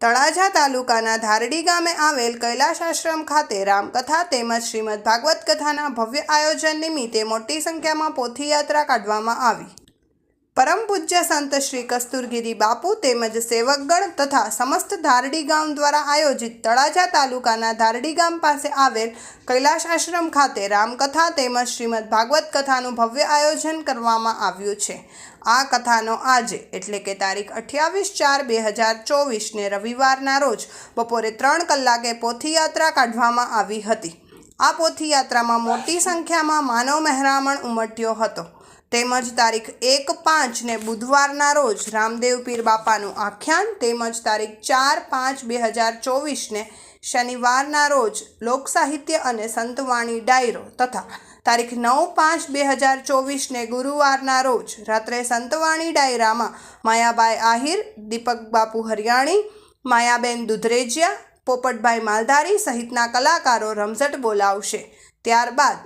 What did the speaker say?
તળાજા તાલુકાના ધારડી ગામે આવેલ કૈલાશ આશ્રમ ખાતે રામકથા તેમજ શ્રીમદ ભાગવત કથાના ભવ્ય આયોજન નિમિત્તે મોટી સંખ્યામાં પોથીયાત્રા કાઢવામાં આવી. પરમ પૂજ્ય સંત શ્રી કસ્તુરગીરી બાપુ તેમજ સેવકગણ તથા સમસ્ત ધારડી ગામ દ્વારા આયોજિત તળાજા તાલુકાના ધારડી ગામ પાસે આવેલ કૈલાશ આશ્રમ ખાતે રામકથા તેમજ શ્રીમદ ભાગવત કથાનું ભવ્ય આયોજન કરવામાં આવ્યું છે. આ કથાનો આજે, એટલે કે તારીખ અઠ્યાવીસ ચાર બે હજાર ચોવીસને રવિવારના રોજ બપોરે ત્રણ કલાકે પોથીયાત્રા કાઢવામાં આવી હતી. આ પોથીયાત્રામાં મોટી સંખ્યામાં માનવ મહેરામણ ઉમટ્યો હતો. તેમજ તારીખ એક પાંચને બુધવારના રોજ રામદેવ પીર બાપાનું આખ્યાન, તેમજ તારીખ ચાર પાંચ બે હજાર ચોવીસને શનિવારના રોજ લોકસાહિત્ય અને સંતવાણી ડાયરો તથા તારીખ નવ પાંચ બે હજાર ચોવીસને ગુરુવારના રોજ રાત્રે સંતવાણી ડાયરામાં માયાબાઈ આહિર, દીપક બાપુ હરિયાણી, માયાબેન દુધરેજિયા, પોપટભાઈ માલધારી સહિતના કલાકારો રમઝટ બોલાવશે. ત્યારબાદ